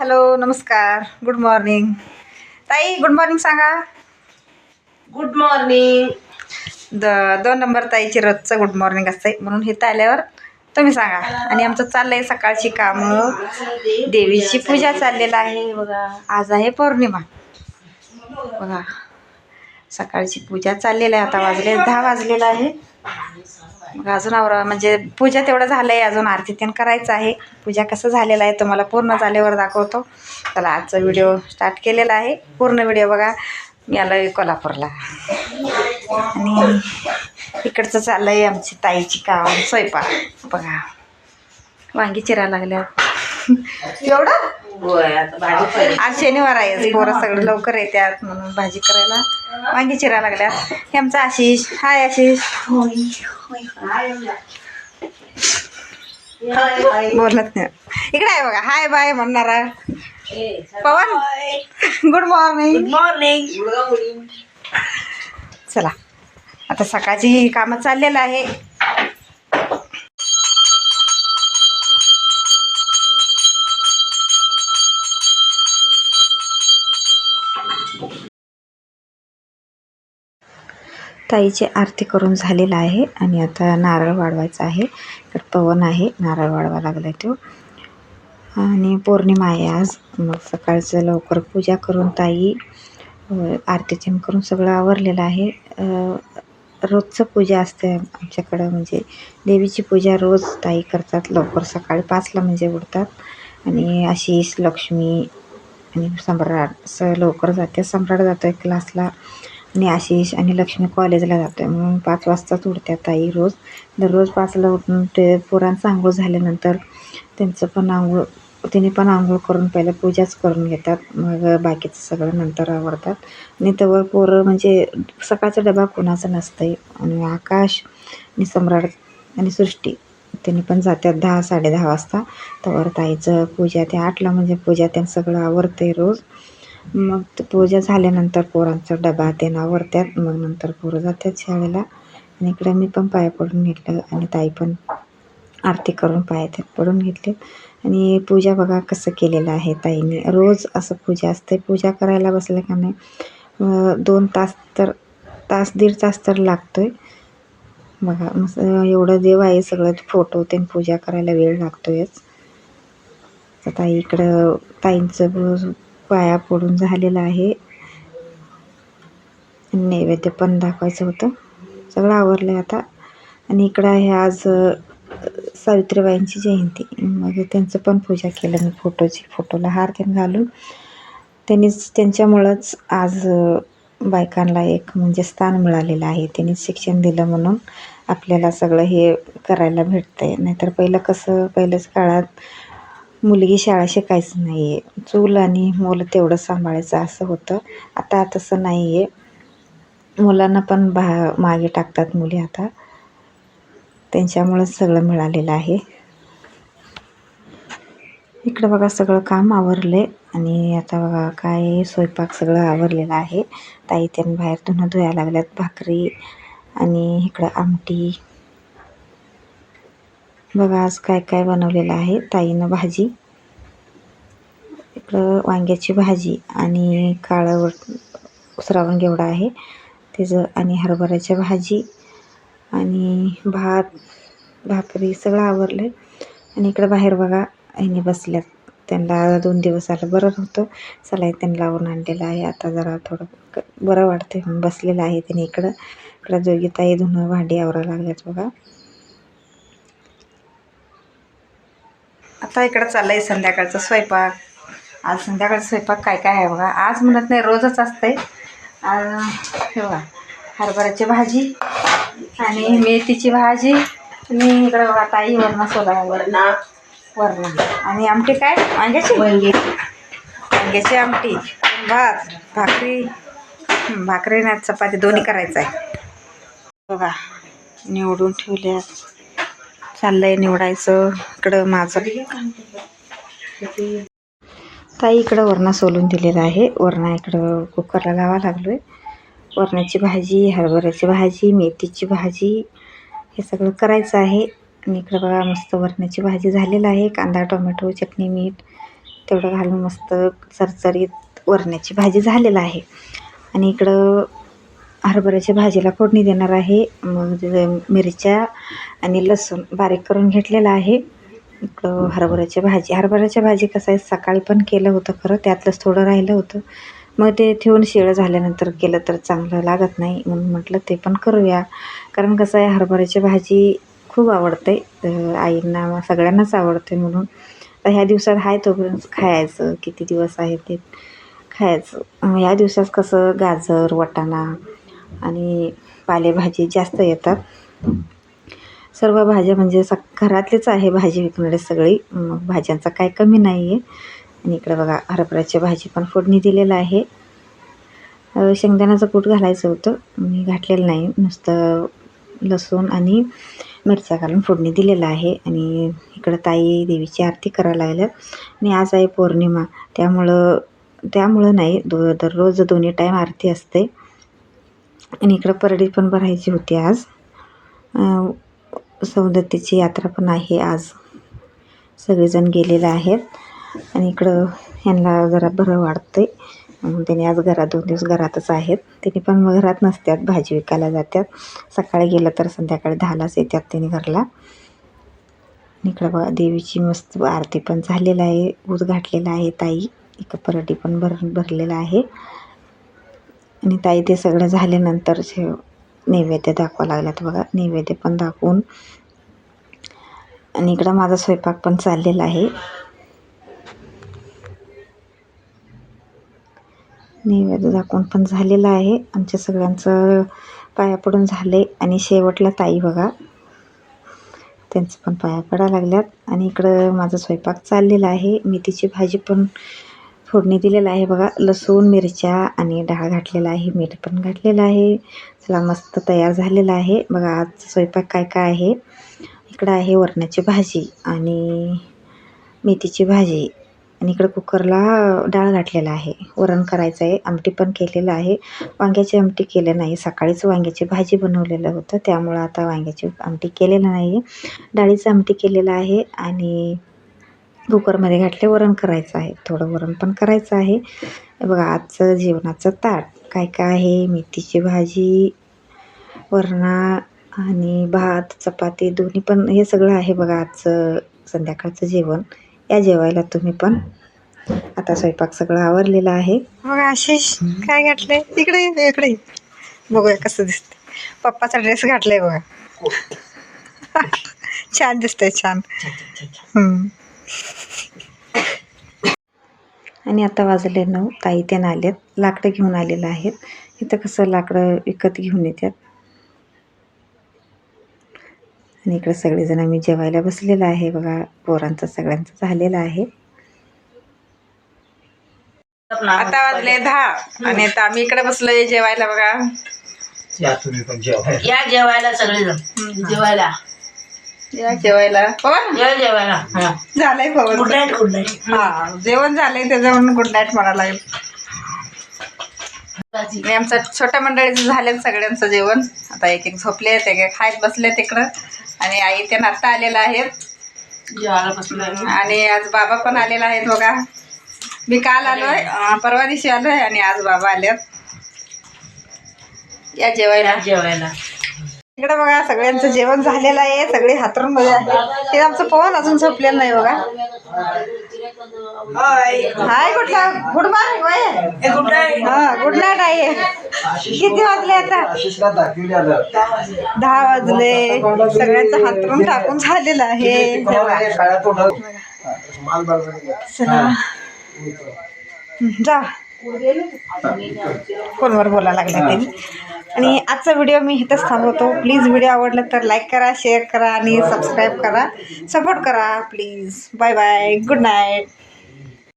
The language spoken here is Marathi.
हॅलो नमस्कार. गुड मॉर्निंग ताई गुड मॉर्निंग सांगा. गुड मॉर्निंग द दोन नंबर ताईची रोजचं गुड मॉर्निंग असते म्हणून इथं आल्यावर तुम्ही सांगा. आणि आमचं चाललंय सकाळची कामं. देवीची पूजा चाललेलं आहे. बघा. आज आहे पौर्णिमा. बघा. सकाळची पूजा चाललेली आहे. आता वाजले दहा वाजलेलं आहे. मग अजून आवरा म्हणजे पूजा तेवढं झालं आहे अजून आरती त्यानं करायचं आहे. पूजा कसं झालेलं आहे तुम्हाला पूर्ण झाल्यावर दाखवतो. चला आजचा व्हिडिओ स्टार्ट केलेला आहे. पूर्ण व्हिडिओ बघा. मी आलो आहे कोल्हापूरला. आणि इकडचं चाललं आहे आमची ताईची काम स्वयंपाक. बघा. वांगी चिरा लागल्या एवढं? होय. आता भाजी पडली. आज शनिवार आहे पोरं सगळे लवकर येतात म्हणून भाजी करायला. वांगी चिरा लागल्या. हे आमचा आशिष. हाय आशिष. हाय हाय बोलत नाही. इकडे आहे बघा. हाय बाय म्हणणारा Pavan. Good morning good morning चला. आता सकाळची कामं चाललेलं आहे. ताईची आरती करून झालेलं आहे आणि आता नारळ वाढवायचा आहे. तर पवन आहे नारळ वाढवा लागला तो. आणि पौर्णिमा आहे आज. मग सकाळचं लवकर पूजा करून ताई आरती चिम करून सगळं आवरलेलं आहे. रोजचं पूजा असते आमच्याकडं. म्हणजे देवीची पूजा रोज ताई करतात. लवकर सकाळी पाचला म्हणजे उठतात. आणि आशिष लक्ष्मी आणि सम्राट स लवकर जाते. सम्राट जातो आहे क्लासला आणि आशिष आणि लक्ष्मी कॉलेजला जातो आहे म्हणून पाच वाजताच उठतात ताई रोज. दररोज पाचला उठून ते पोरांचं आंघोळ झाल्यानंतर त्यांचं पण आंघोळ तिने पण आंघोळ करून पहिलं पूजाच करून घेतात. मग बाकीचं सगळं नंतर आवडतात आणि तेव्हा पोरं म्हणजे सकाळचा डबा कोणाचा आहे आणि आकाश आणि सम्राट आणि सृष्टी त्यांनी पण जातात दहा साडे दहा वाजता. तवर ताईचं पूजा ते आठला म्हणजे पूजा त्या सगळं आवरतंय रोज. मग ते पूजा झाल्यानंतर पोरांचा डबा ते आवरतात मग नंतर पोरं जातात शाळेला. आणि इकडे मी पण पाया पडून घेतलं आणि ताई पण आरती करून पायात पडून घेतले. आणि पूजा बघा कसं केलेलं आहे ताईने. रोज असं पूजा असते. पूजा करायला बसलं का नाही? दोन तास तर तास दीड तास तर लागतो आहे बघा मस्त एवढं देव आहे सगळं फोटो ते पूजा करायला वेळ लागतोयच. तर ताई इकडं ताईंचं पाया पडून झालेला आहे. नैवेद्य पण दाखवायचं होतं. सगळं आवरलं आहे आता. आणि इकडं आहे आज सावित्रीबाईंची जयंती. मग त्यांचं पण पूजा केलं मी फोटोची फोटोला हार त्यांनी घालून. त्यांनीच त्यांच्यामुळंच आज बायकांना एक म्हणजे स्थान मिळालेलं आहे. त्यांनी शिक्षण दिलं म्हणून आपल्याला सगळं हे करायला भेटतं आहे नाहीतर पहिलं कसं पहिल्याच काळात मुलगी शाळा शिकायचं नाही आहे चूल आणि मुलं तेवढं सांभाळायचं असं होतं. आता तसं नाही आहे मुलांना पण भा मागे टाकतात मुली आता. त्यांच्यामुळंच सगळं मिळालेलं आहे. इकडं बघा सगळं काम आवरलं आहे आणि आता बघा काय स्वयंपाक सगळं आवरलेलं आहे. ताई त्यांनी बाहेर धुणं धुवायला लागल्यात भाकरी आणि इकडं आमटी. बघा आज काय काय बनवलेलं आहे. ताईनं भाजी. इकडं वांग्याची भाजी आणि काळं श्रावण घेवडा आहे. त्याचं आणि हरभऱ्याच्या भाजी आणि भात भाकरी सगळं आवरलं आहे आणि इकडं बाहेर बघा ह्याने बसल्यात. त्यांना दोन दिवस आलं बरं नव्हतं. चला त्यांना लावून आणलेलं आहे. आता जरा थोडं बरं वाटतं म्हणून बसलेलं आहे त्यांनी इकडं. इकडं जोगीताई धुणं भांडी आवरायला लागल्यात बघा. आता इकडं चाललंय संध्याकाळचा स्वयंपाक. आज संध्याकाळचा स्वयंपाक काय काय आहे बघा. आज म्हणत नाही रोजच असतंय. आज हे बघा हरभऱ्याची भाजी आणि मेथीची भाजी. आणि इकडं बघा ताई वरणा सोला वरणा. वरण. आणि आमटी काय? वांग्याची? वांगी. वांग्याची आमटी. भात भाकरी. भाकरी नाही चपाती. दोन्ही करायचं आहे बघा निवडून ठेवल्या चाललंय निवडायचं. इकडं माझं. ताई इकडं वरणा सोलून दिलेला आहे. वरणा इकडं कुकरला लावा लागलो आहे वरणाची भाजी हरभऱ्याची भाजी मेथीची भाजी हे सगळं करायचं आहे. आणि इकडं बघा मस्त वरणाची भाजी झालेलं आहे. कांदा टोमॅटो चटणी मीठ तेवढं घालून मस्त चरचरीत वरण्याची भाजी झालेलं आहे. आणि इकडं हरभऱ्याच्या भाजीला फोडणी देणार आहे. मग मिरच्या आणि लसूण बारीक करून घेतलेलं आहे. इकडं हरभऱ्याची भाजी. हरभऱ्याच्या भाजी कसं आहे सकाळी पण केलं होतं खरं त्यातलंच थोडं राहिलं होतं. मग ते ठेवून शिळं झाल्यानंतर केलं तर चांगलं लागत नाही म्हणून म्हटलं ते पण करूया. कारण कसं आहे हरभऱ्याची भाजी खूप आवडते. आईंना सगळ्यांनाच आवडते म्हणून. तर ह्या दिवसात आहे तोपर्यंत खायचं किती दिवस आहे ते खायचं. ह्या दिवसात कसं गाजर वाटाणा आणि पालेभाजी जास्त येतात. सर्व भाज्या म्हणजे स घरातलीच आहे भाजी विकणारी सगळी. मग भाज्यांचा काय कमी नाही आहे आणि इकडं बघा हरभऱ्याची भाजी पण फोडणी दिलेलं आहे. शेंगदाण्याचं कूट घालायचं होतं. मी घातलेलं नाही. नुसतं लसूण आणि मिरच्या घालून फोडणी दिलेलं आहे. आणि इकडं ताई देवीची आरती करायला लागल्यात आणि आज आहे पौर्णिमा. त्यामुळं त्यामुळं नाही. दो दररोज दोन्ही टाईम आरती असते. आणि इकडं परडी पण भरायची होती आज. सवलतीची यात्रा पण आहे आज. सगळेजण गेलेले आहेत. आणि इकडं ह्यांना जरा बरं वाटतं आहे त्यांनी आज घरात दोन दिवस घरातच आहेत. त्यांनी पण घरात नसतात भाजी विकायला जातात सकाळी गेलं तर संध्याकाळी दहालाच येतात त्यांनी घरला. आणि इकडं बघा देवीची मस्त आरती पण झालेलं आहे ऊस घातलेला आहे ताई. एक परडी पण भर भरलेला आहे. आणि ताई ते सगळं झाल्यानंतर शे नैवेद्य दाखवा लागल्यात बघा. नैवेद्य पण दाखवून. आणि इकडं माझा स्वयंपाक पण चाललेला आहे. नैवेद्य दाखवून पण झालेलं आहे. आमच्या सगळ्यांचं पाया पडून झाले आणि शेवटला ताई बघा. त्यांचं पण पाया पडायला लागल्यात. आणि इकडं माझा स्वयंपाक चाललेला आहे. मेथीची भाजी पण फोडणी दिलेलं आहे बघा. लसूण मिरच्या आणि डाळ घातलेला आहे. मीठ पण घातलेलं आहे. चला मस्त तयार झालेला आहे. बघा आज स्वयंपाक काय काय आहे? इकडं आहे वरणाची भाजी आणि मेथीची भाजी. आणि इकडं कुकरला डाळ घातलेला आहे. वरण करायचं आहे. आमटी पण केलेलं आहे. वांग्याची आमटी केलं नाही. सकाळीच वांग्याची भाजी बनवलेलं होतं. त्यामुळं आता वांग्याची आमटी केलेलं नाही आहे डाळीचं आमटी केलेलं आहे आणि कुकरमध्ये घातले वरण करायचं आहे. थोडं वरण पण करायचं आहे. बघा आजचं जेवणाचं ताट. काय काय आहे? मेथीची भाजी वरणा आणि भात चपाती दोन्ही पण हे सगळं आहे बघा आजचं संध्याकाळचं जेवण. या जेवायला तुम्ही पण आता स्वयंपाक सगळं आवरलेलं आहे. बघा आशिष काय घातलंय? इकडे ये, इकडे ये. बघूया कसं दिसते पप्पाचा ड्रेस घातलाय बघा. छान दिसतंय छान. हम्म. आणि आता वाजले नऊ. ताई त्यानं आलेत. लाकडं घेऊन आलेलं आहेत. इथं कसं लाकडं विकत घेऊन येतात. आणि इकडे सगळेजण आम्ही जेवायला बसलेलं आहे. बघा पोरांचं सगळ्यांचं झालेलं आहे. आता वाजले दहा. आणि आता आम्ही इकडे बसलोय जेवायला बघा. या जेवायला सगळेजण. जेवायला. या जेवायला. पवन या जेवायला हा. झालंय Pavan good night good night हा जेवण झालंय त्याचं म्हणून गुड नाईट म्हणायला लागेल आणि आमचं छोट्या मंडळीचं झालं सगळ्यांचं जेवण. आता एक एक झोपले ते खायत बसले तिकडं आणि आई ते नाश्ता आलेला आहेत जेवायला बसलोय आणि आज बाबा पण आलेला आहेत बघा मी काल आलोय अं, परवा दिवशी आलोय आणि आज बाबा आलेत या जेवायला. जेवायला. इकडे बघा सगळ्यांचं जेवण झालेलं आहे सगळे हातरून मध्ये आहे हे आमचं पवन अजून झोपलेलं नाही बघा. हाय. कुठला? गुड मॉर्निंग हा गुड नाईट आहे किती वाजले आता? दहा वाजले. सगळ्यांचं हातरून टाकून झालेलं आहे. जा. फोनवर बोलायला लागले त्यांनी. आणि आजचा व्हिडिओ मी इथंच थांबवतो. प्लीज व्हिडिओ आवडला तर लाईक करा शेअर करा आणि सबस्क्राईब करा. सपोर्ट करा please bye bye good night